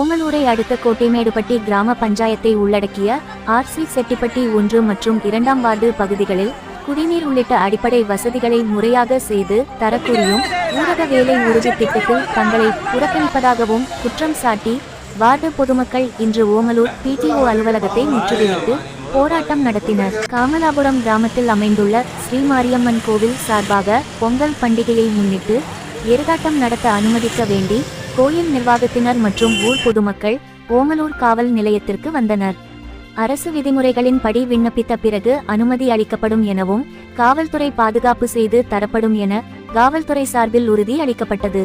அடுத்த கோட்டைமேடுபட்டி கிராம பஞ்சாயத்தை உள்ளடக்கிய ஆர்சி செட்டிப்பட்டி ஒன்று மற்றும் இரண்டாம் வார்டு பகுதிகளில் குடிநீர் உள்ளிட்ட அடிப்படை வசதிகளை முறையாக செய்து தரக்கூறியும் ஊரக வேலை உறுதி திட்டத்தில் தங்களை புறக்கணிப்பதாகவும் குற்றம் சாட்டி வார்டு பொதுமக்கள் இன்று ஓமலூர் பிடிஓ அலுவலகத்தை முற்றுகையிட்டு போராட்டம் நடத்தினர். காமலாபுரம் கிராமத்தில் அமைந்துள்ள ஸ்ரீமாரியம்மன் கோவில் சார்பாக பொங்கல் பண்டிகையை முன்னிட்டு எருதாட்டம் நடத்த அனுமதிக்க வேண்டி கோயில் நிர்வாகத்தினர் மற்றும் ஊர் பொதுமக்கள் ஓமலூர் காவல் நிலையத்திற்கு வந்தனர். அரசு விதிமுறைகளின் படி விண்ணப்பித்த பிறகு அனுமதி அளிக்கப்படும் எனவும் காவல்துறை பாதுகாப்பு செய்து தரப்படும் என காவல்துறை சார்பில் உறுதி அளிக்கப்பட்டது.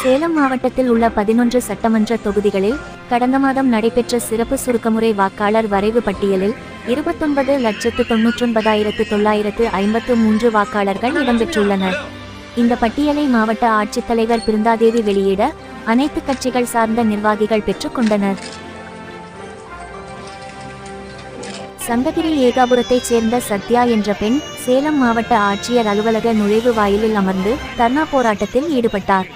சேலம் மாவட்டத்தில் உள்ள பதினொன்று சட்டமன்ற தொகுதிகளில் கடந்த மாதம் நடைபெற்ற சிறப்பு சுருக்கமுறை வாக்காளர் வரைவு பட்டியலில் இருபத்தொன்பது லட்சத்து தொன்னூற்றொன்பதாயிரத்து தொள்ளாயிரத்து ஐம்பத்து மூன்று வாக்காளர்கள் இடம்பெற்றுள்ளனர். இந்த பட்டியலை மாவட்ட ஆட்சித்தலைவர் பிருந்தாதேவி வெளியிட அனைத்து கட்சிகள் சார்ந்த நிர்வாகிகள் பெற்றுக்கொண்டனர். சங்ககிரி ஏகாபுரத்தைச் சேர்ந்த சத்யா என்ற பெண் சேலம் மாவட்ட ஆட்சியர் அலுவலக நுழைவு வாயிலில் அமர்ந்து தர்ணா போராட்டத்தில் ஈடுபட்டார்.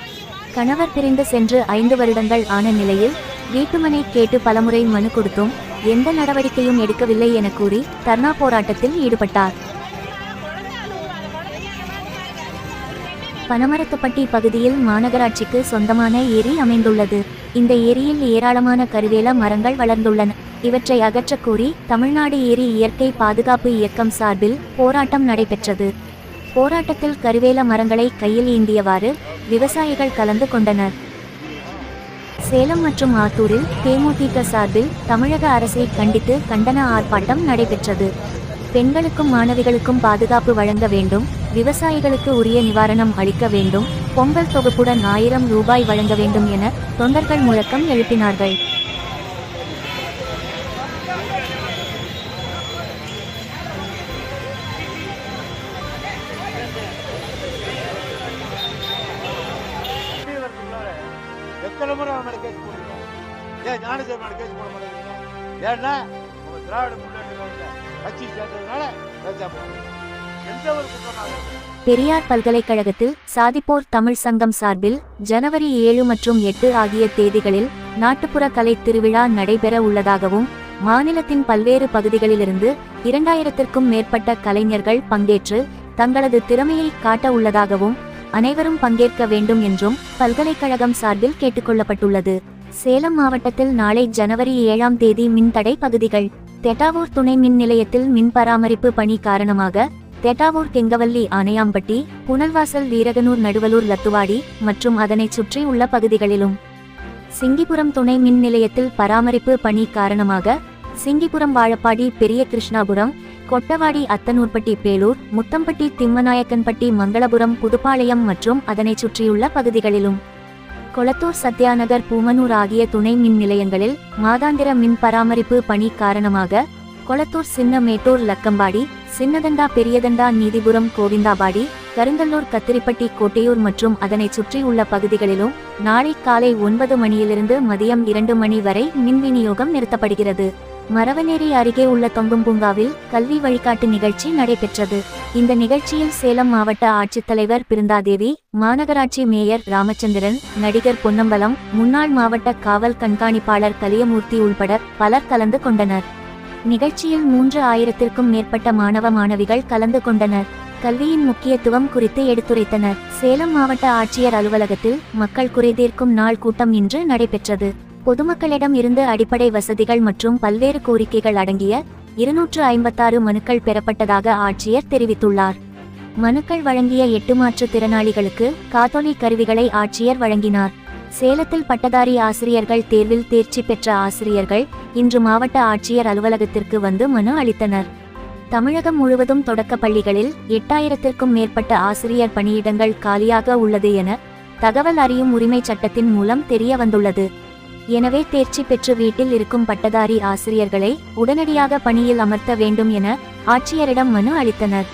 கணவர் பிரிந்து சென்று ஐந்து வருடங்கள் ஆன நிலையில் வீட்டுமனை கேட்டு பலமுறை மனு கொடுத்தும் எந்த நடவடிக்கையும் எடுக்கவில்லை என கூறி தர்ணா போராட்டத்தில் ஈடுபட்டார். பனமரத்துப்பட்டி பகுதியில் மாநகராட்சிக்கு சொந்தமான ஏரி அமைந்துள்ளது. இந்த ஏரியில் ஏராளமான கருவேல மரங்கள் வளர்ந்துள்ளன. இவற்றை அகற்றக்கோரி தமிழ்நாடு ஏரி இயற்கை பாதுகாப்பு இயக்கம் சார்பில் போராட்டம் நடைபெற்றது. போராட்டத்தில் கருவேல மரங்களை கையில் ஏந்தியவாறு விவசாயிகள் கலந்து கொண்டனர். சேலம் மற்றும் ஆத்தூரில் தேமுதிக சார்பில் தமிழக அரசை கண்டித்து கண்டன ஆர்ப்பாட்டம் நடைபெற்றது. பெண்களுக்கும் மாணவிகளுக்கும் பாதுகாப்பு வழங்க வேண்டும் விவசாயிகளுக்கு உரிய நிவாரணம் அளிக்க வேண்டும். பொங்கல் தொகுப்புடன் ஆயிரம் ரூபாய் வழங்க வேண்டும் என தொண்டர்கள் முழக்கம் எழுப்பினார்கள். எத்தனை முறை அவன் கேஸ் ஏன் கேஸ் போட மாட்டேங்கிறீங்க? ஏன்னா திராவிட முன்னேற்ற கட்சி சேர்ந்ததுனால பேச பெரியார் பல்கலைக்கழகத்தில் சாதிப்போர் தமிழ் சங்கம் சார்பில் ஜனவரி ஏழு மற்றும் எட்டு ஆகிய தேதிகளில் நாட்டுப்புற கலை திருவிழா நடைபெற உள்ளதாகவும் மாநிலத்தின் பல்வேறு பகுதிகளிலிருந்து இரண்டாயிரத்திற்கும் மேற்பட்ட கலைஞர்கள் பங்கேற்று தங்களது திறமையை காட்ட உள்ளதாகவும் அனைவரும் பங்கேற்க வேண்டும் என்றும் பல்கலைக்கழகம் சார்பில் கேட்டுக்கொள்ளப்பட்டுள்ளது. சேலம் மாவட்டத்தில் நாளை ஜனவரி ஏழாம் தேதி மின்தடை பகுதிகள் தெட்டாவூர் துணை மின் நிலையத்தில் மின் பராமரிப்பு பணி காரணமாக தெட்டாவூர் கெங்கவல்லி ஆனையாம்பட்டி புனல்வாசல் வீரகனூர் நடுவலூர் லத்துவாடி மற்றும் அதனைச் சுற்றி உள்ள பகுதிகளிலும். சிங்கிபுரம் துணை மின் நிலையத்தில் பராமரிப்பு பணி காரணமாக சிங்கிபுரம் வாழப்பாடி பெரிய கிருஷ்ணாபுரம் கொட்டவாடி அத்தனூர்பட்டி பேலூர் முத்தம்பட்டி திம்மநாயக்கன்பட்டி மங்களபுரம் புதுப்பாளையம் மற்றும் அதனைச் சுற்றியுள்ள பகுதிகளிலும். கொளத்தூர் சத்யாநகர் பூமனூர் ஆகிய துணை மின் நிலையங்களில் மாதாந்திர மின் பராமரிப்பு பணி காரணமாக கொளத்தூர் சின்னமேட்டூர் லக்கம்பாடி சின்னதண்டா பெரியதண்டா நீதிபுரம் கோவிந்தாபாடி கருங்கல்லூர் கத்திரிப்பட்டி கோட்டையூர் மற்றும் அதனை சுற்றியுள்ள பகுதிகளிலும் நாளை காலை ஒன்பது மணியிலிருந்து மதியம் இரண்டு மணி வரை மின் விநியோகம் நிறுத்தப்படுகிறது. மரவநேரி அருகே உள்ள தொங்கும் பூங்காவில் கல்வி வழிகாட்டு நிகழ்ச்சி நடைபெற்றது. இந்த நிகழ்ச்சியில் சேலம் மாவட்ட ஆட்சித்தலைவர் பிருந்தாதேவி மாநகராட்சி மேயர் ராமச்சந்திரன் நடிகர் பொன்னம்பலம் முன்னாள் மாவட்ட காவல் கண்காணிப்பாளர் கலியமூர்த்தி உள்பட பலர் கலந்து கொண்டனர். நிகழ்ச்சியில் மூன்று ஆயிரத்திற்கும் மேற்பட்ட மாணவ மாணவிகள் கலந்து கொண்டனர். கல்வியின் முக்கியத்துவம் குறித்து எடுத்துரைத்தனர். சேலம் மாவட்ட ஆட்சியர் அலுவலகத்தில் மக்கள் குறைதீர்க்கும் நாள் கூட்டம் இன்று நடைபெற்றது. பொதுமக்களிடம் இருந்து அடிப்படை வசதிகள் மற்றும் பல்வேறு கோரிக்கைகள் அடங்கிய இருநூற்று ஐம்பத்தாறு மனுக்கள் பெறப்பட்டதாக ஆட்சியர் தெரிவித்துள்ளார். மனுக்கள் வழங்கிய எட்டு மாற்றுத் திறனாளிகளுக்கு காத்தொலி கருவிகளை ஆட்சியர் வழங்கினார். சேலத்தில் பட்டதாரி ஆசிரியர்கள் தேர்வில் தேர்ச்சி பெற்ற ஆசிரியர்கள் இன்று மாவட்ட ஆட்சியர் அலுவலகத்திற்கு வந்து மனு அளித்தனர். தமிழகம் முழுவதும் தொடக்கப் பள்ளிகளில் எட்டாயிரத்திற்கும் மேற்பட்ட ஆசிரியர் பணியிடங்கள் காலியாக உள்ளது என தகவல் அறியும் உரிமை சட்டத்தின் மூலம் தெரிய வந்துள்ளது. எனவே தேர்ச்சி பெற்று வீட்டில் இருக்கும் பட்டதாரி ஆசிரியர்களை உடனடியாக பணியில் அமர்த்த வேண்டும் என ஆட்சியரிடம் மனு அளித்தனர்.